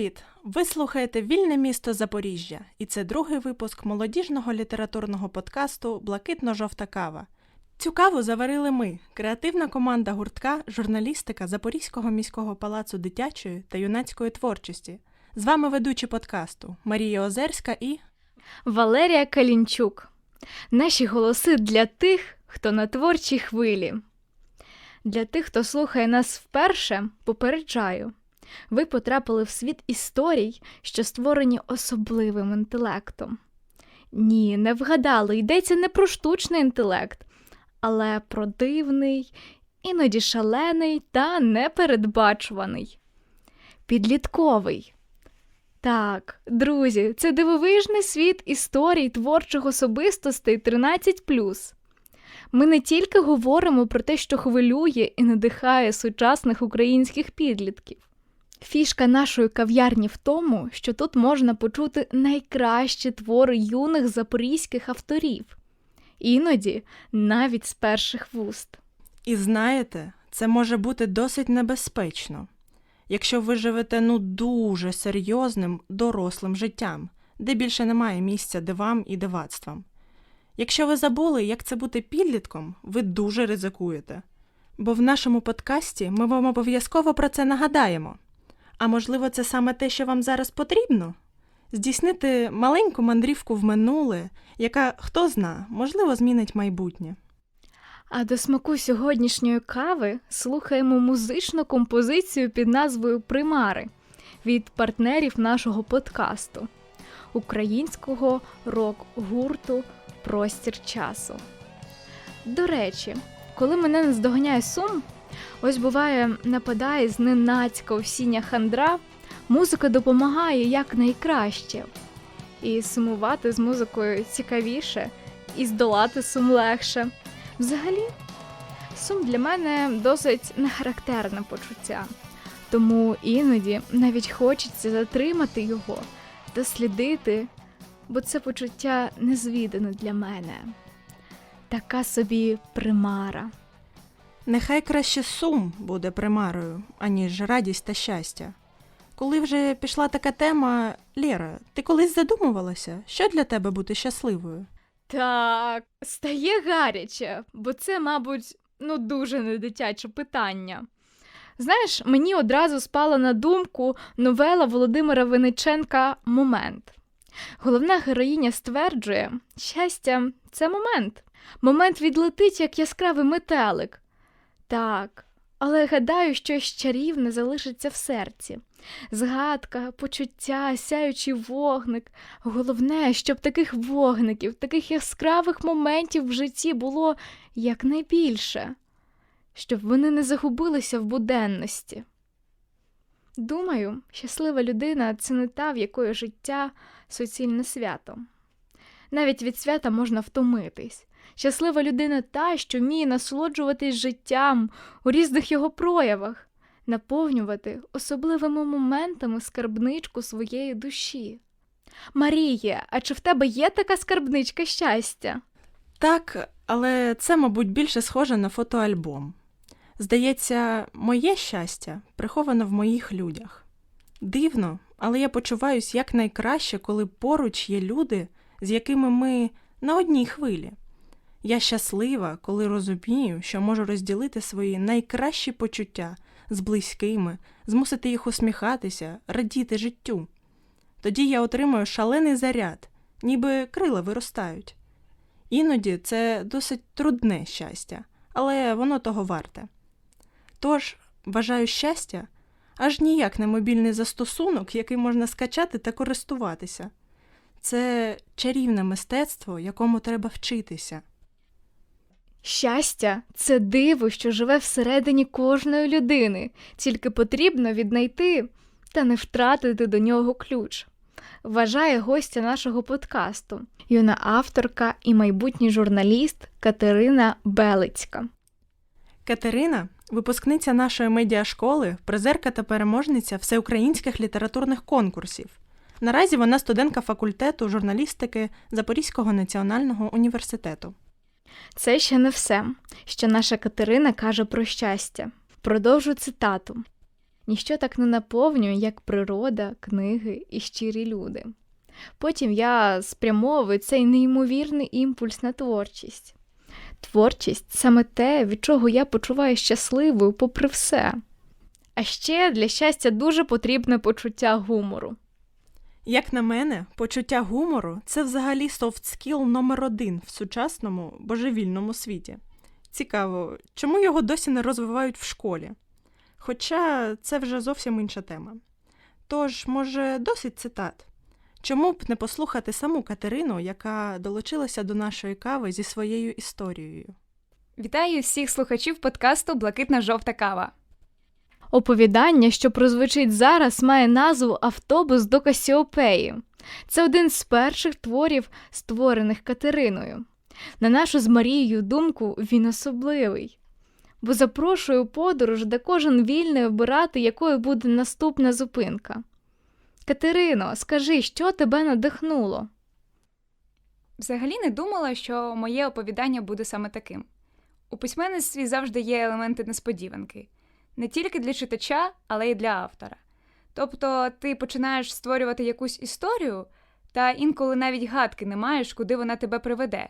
Привіт! Ви слухаєте Вільне місто Запоріжжя, і це другий випуск молодіжного літературного подкасту Блакитно-жовта кава. Цю каву заварили ми, креативна команда гуртка, журналістика Запорізького міського палацу дитячої та юнацької творчості. З вами ведучі подкасту Марія Озерська і Валерія Калінчук. Наші голоси для тих, хто на творчій хвилі. Для тих, хто слухає нас вперше, попереджаю. Ви потрапили в світ історій, що створені особливим інтелектом. Ні, не вгадали, йдеться не про штучний інтелект, але про дивний, іноді шалений та непередбачуваний. Підлітковий. Так, друзі, це дивовижний світ історій творчих особистостей 13. Ми не тільки говоримо про те, що хвилює і надихає сучасних українських підлітків. Фішка нашої кав'ярні в тому, що тут можна почути найкращі твори юних запорізьких авторів, іноді навіть з перших вуст. І знаєте, це може бути досить небезпечно, якщо ви живете ну дуже серйозним дорослим життям, де більше немає місця дивам і дивацтвам. Якщо ви забули, як це бути підлітком, ви дуже ризикуєте. Бо в нашому подкасті ми вам обов'язково про це нагадаємо. А можливо, це саме те, що вам зараз потрібно? Здійснити маленьку мандрівку в минуле, яка, хто зна, можливо, змінить майбутнє. А до смаку сьогоднішньої кави слухаємо музичну композицію під назвою Примари від партнерів нашого подкасту українського рок-гурту Простір часу. До речі, коли мене наздоганяє сум, ось буває, нападає зненацька осіння хандра, музика допомагає якнайкраще. І сумувати з музикою цікавіше, і здолати сум легше. Взагалі, сум для мене досить нехарактерне почуття, тому іноді навіть хочеться затримати його, дослідити, бо це почуття незвідане для мене. Така собі примара. Нехай краще сум буде примарою, аніж радість та щастя. Коли вже пішла така тема, Лєра, ти колись задумувалася, що для тебе бути щасливою? Так, стає гаряче, бо це, мабуть, ну дуже недитяче питання. Знаєш, мені одразу спала на думку новела Володимира Винниченка Момент. Головна героїня стверджує, щастя це момент. Момент відлетить, як яскравий метелик. Так, але гадаю, щось чарівне залишиться в серці. Згадка, почуття, сяючий вогник. Головне, щоб таких вогників, таких яскравих моментів в житті було якнайбільше, щоб вони не загубилися в буденності. Думаю, щаслива людина це не та, в якої життя суцільне свято. Навіть від свята можна втомитись. Щаслива людина та, що вміє насолоджуватись життям у різних його проявах, наповнювати особливими моментами скарбничку своєї душі. Маріє, а чи в тебе є така скарбничка щастя? Так, але це, мабуть, більше схоже на фотоальбом. Здається, моє щастя приховано в моїх людях. Дивно, але я почуваюсь якнайкраще, коли поруч є люди, з якими ми на одній хвилі. Я щаслива, коли розумію, що можу розділити свої найкращі почуття з близькими, змусити їх усміхатися, радіти життю. Тоді я отримую шалений заряд, ніби крила виростають. Іноді це досить трудне щастя, але воно того варте. Тож, вважаю щастя аж ніяк не мобільний застосунок, який можна скачати та користуватися. Це чарівне мистецтво, якому треба вчитися. Щастя це диво, що живе всередині кожної людини, тільки потрібно віднайти та не втратити до нього ключ. Вважає гостя нашого подкасту, юна авторка і майбутній журналіст Катерина Белицька. Катерина випускниця нашої медіашколи, призерка та переможниця всеукраїнських літературних конкурсів. Наразі вона студентка факультету журналістики Запорізького національного університету. Це ще не все, що наша Катерина каже про щастя. Продовжу цитату: ніщо так не наповнює, як природа, книги і щирі люди. Потім я спрямовую цей неймовірний імпульс на творчість. Творчість саме те, від чого я почуваю щасливою попри все. А ще для щастя дуже потрібне почуття гумору. Як на мене, почуття гумору це взагалі софт скіл номер один в сучасному божевільному світі. Цікаво, чому його досі не розвивають в школі? Хоча це вже зовсім інша тема. Тож, може, досить цитат. Чому б не послухати саму Катерину, яка долучилася до нашої кави зі своєю історією? Вітаю всіх слухачів подкасту Блакитна жовта кава. Оповідання, що прозвучить зараз, має назву Автобус до Касіопеї. Це один з перших творів, створених Катериною. На нашу з Марією думку, він особливий, бо запрошує у подорож, де кожен вільний обирати, якою буде наступна зупинка. Катерино, скажи, що тебе надихнуло? Взагалі не думала, що моє оповідання буде саме таким. У письменництві завжди є елементи несподіванки не тільки для читача, але й для автора. Тобто ти починаєш створювати якусь історію, та інколи навіть гадки не маєш, куди вона тебе приведе.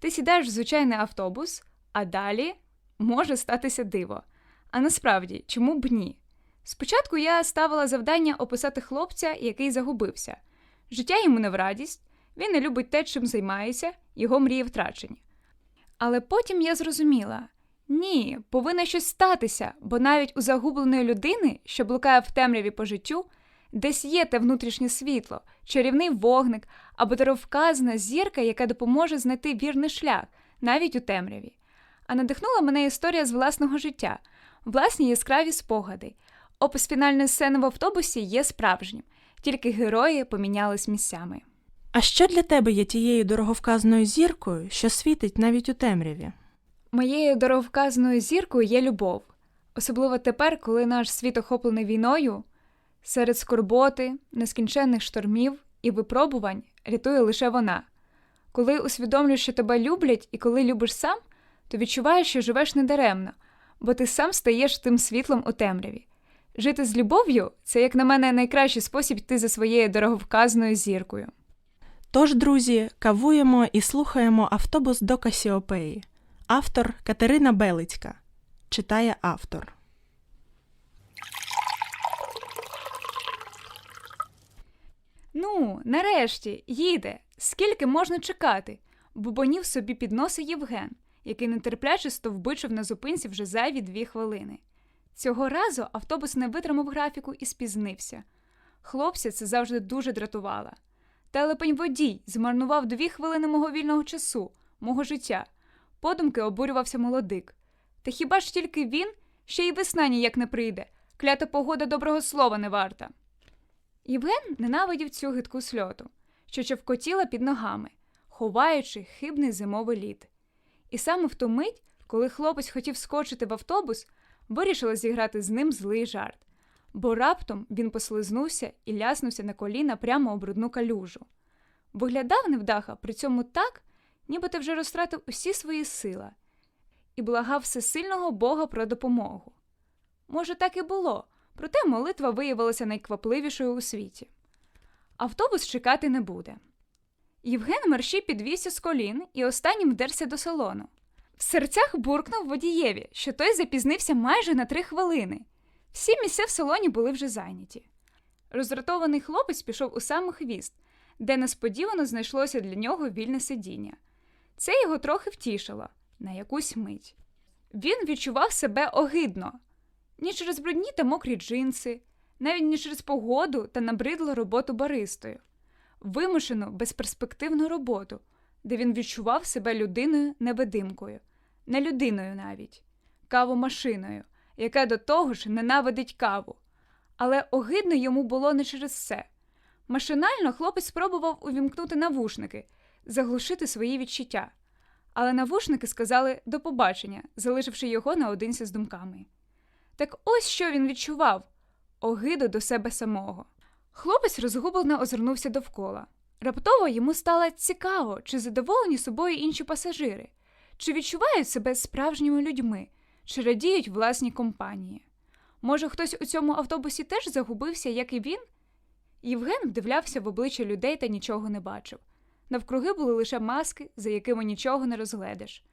Ти сідаєш в звичайний автобус, а далі може статися диво. А насправді, чому б ні? Спочатку я ставила завдання описати хлопця, який загубився. Життя йому не в радість, він не любить те, чим займається, його мрії втрачені. Але потім я зрозуміла: ні, повинно щось статися, бо навіть у загубленої людини, що блукає в темряві по життю, десь є те внутрішнє світло, чарівний вогник або дороговказна зірка, яка допоможе знайти вірний шлях навіть у темряві. А надихнула мене історія з власного життя, власні яскраві спогади. Опис фінальної сцени в автобусі є справжнім, тільки герої помінялись місцями. А що для тебе є тією дороговказною зіркою, що світить навіть у темряві? Моєю дороговказаною зіркою є любов, особливо тепер, коли наш світ охоплений війною, серед скорботи, нескінченних штормів і випробувань рятує лише вона. Коли усвідомлюєш, що тебе люблять, і коли любиш сам, то відчуваєш, що живеш недаремно, бо ти сам стаєш тим світлом у темряві. Жити з любов'ю це, як на мене, найкращий спосіб йти за своєю дороговказаною зіркою. Тож, друзі, кавуємо і слухаємо автобус до Касіопеї. Автор Катерина Белицька. Читає автор. Ну, нарешті, їде. Скільки можна чекати? Бубонів собі під носа Євген, який нетерпляче стовбичив на зупинці вже зайві дві хвилини. Цього разу автобус не витримав графіку і спізнився. Хлопця це завжди дуже дратувало. Телепень водій змарнував дві хвилини мого вільного часу, мого життя. Подумки обурювався молодик. Та хіба ж тільки він, ще й весна ніяк не прийде, клята погода доброго слова не варта. Євген ненавидів цю гидку сльоту, що човкотіла під ногами, ховаючи хибний зимовий лід. І саме в ту мить, коли хлопець хотів скочити в автобус, вирішила зіграти з ним злий жарт, бо раптом він послизнувся і ляснувся на коліна прямо об брудну калюжу. Виглядав невдаха при цьому так, ніби ти вже розтратив усі свої сили, і благав всесильного Бога про допомогу. Може, так і було, проте молитва виявилася найквапливішою у світі. Автобус чекати не буде. Євген мерщій підвівся з колін і останнім вдерся до салону. В серцях буркнув водієві, що той запізнився майже на три хвилини. Всі місця в салоні були вже зайняті. Роздратований хлопець пішов у самий хвіст, де несподівано знайшлося для нього вільне сидіння. Це його трохи втішило на якусь мить. Він відчував себе огидно ні через брудні та мокрі джинси, навіть ні через погоду та набридлу роботу баристою, вимушену безперспективну роботу, де він відчував себе людиною невидимкою, не людиною навіть, кавомашиною, яка до того ж ненавидить каву. Але огидно йому було не через це. Машинально хлопець спробував увімкнути навушники, заглушити свої відчуття. Але навушники сказали до побачення, залишивши його наодинці з думками. Так ось що він відчував огиду до себе самого. Хлопець розгублено озирнувся довкола. Раптово йому стало цікаво, чи задоволені собою інші пасажири, чи відчувають себе справжніми людьми, чи радіють власній компанії. Може, хтось у цьому автобусі теж загубився, як і він? Євген вдивлявся в обличчя людей та нічого не бачив. Навкруги були лише маски, за якими нічого не розгледиш.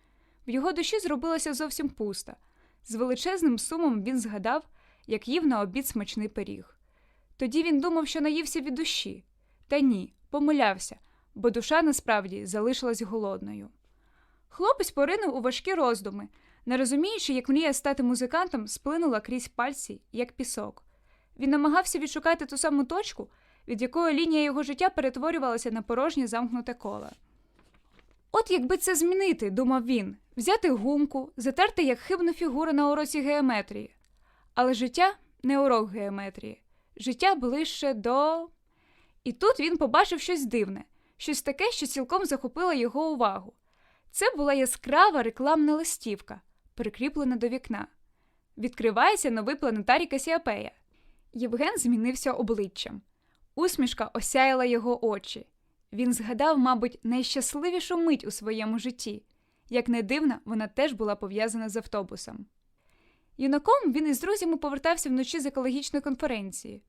В його душі зробилося зовсім пусто. З величезним сумом він згадав, як їв на обід смачний пиріг. Тоді він думав, що наївся від душі. Та ні, помилявся, бо душа насправді залишилась голодною. Хлопець поринув у важкі роздуми, не розуміючи, як мрія стати музикантом сплинула крізь пальці, як пісок. Він намагався відшукати ту саму точку, від якої лінія його життя перетворювалася на порожнє замкнуте коло. От якби це змінити, думав він, взяти гумку, затерти як хибну фігуру на уроці геометрії. Але життя не урок геометрії. Життя ближче до. І тут він побачив щось дивне, щось таке, що цілком захопило його увагу. Це була яскрава рекламна листівка, прикріплена до вікна. Відкривається новий планетарій Касіапея. Євген змінився обличчям. Усмішка осяяла його очі. Він згадав, мабуть, найщасливішу мить у своєму житті. Як не дивно, вона теж була пов'язана з автобусом. Юнаком він із друзями повертався вночі з екологічної конференції.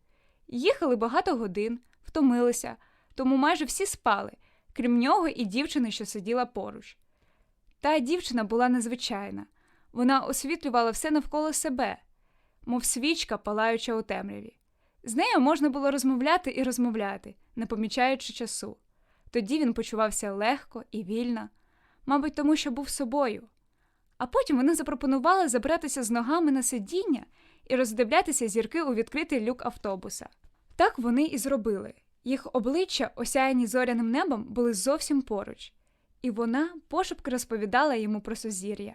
Їхали багато годин, втомилися, тому майже всі спали, крім нього і дівчини, що сиділа поруч. Та дівчина була незвичайна. Вона освітлювала все навколо себе, мов свічка, палаюча у темряві. З нею можна було розмовляти і розмовляти, не помічаючи часу. Тоді він почувався легко і вільно, мабуть, тому що був собою. А потім вони запропонували забратися з ногами на сидіння і роздивлятися зірки у відкритий люк автобуса. Так вони і зробили. Їх обличчя, осяяні зоряним небом, були зовсім поруч, і вона пошепки розповідала йому про сузір'я.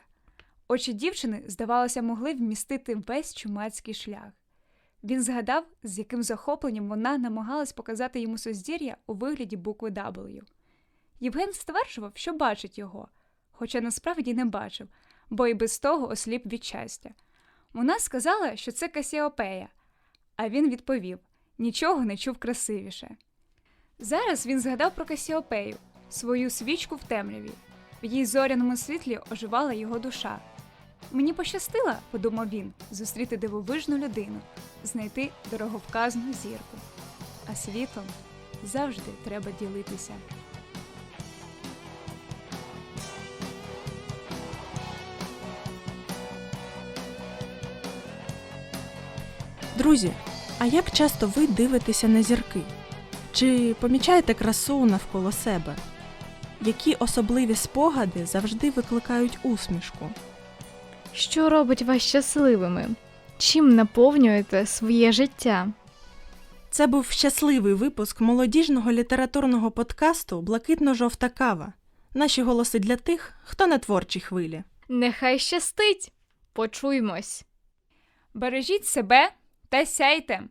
Очі дівчини, здавалося, могли вмістити весь чумацький шлях. Він згадав, з яким захопленням вона намагалась показати йому сузір'я у вигляді букви W. Євген стверджував, що бачить його, хоча насправді не бачив, бо і без того осліп від щастя. Вона сказала, що це Касіопея, а він відповів нічого не чув красивіше. Зараз він згадав про Касіопею, свою свічку в темряві. В її зоряному світлі оживала його душа. Мені пощастило, подумав він, зустріти дивовижну людину, знайти дороговказну зірку. А світлом завжди треба ділитися. Друзі, а як часто ви дивитеся на зірки? Чи помічаєте красу навколо себе? Які особливі спогади завжди викликають усмішку? Що робить вас щасливими? Чим наповнюєте своє життя? Це був щасливий випуск молодіжного літературного подкасту Блакитно-жовта кава. Наші голоси для тих, хто на творчій хвилі. Нехай щастить! Почуймось! Бережіть себе та сяйте!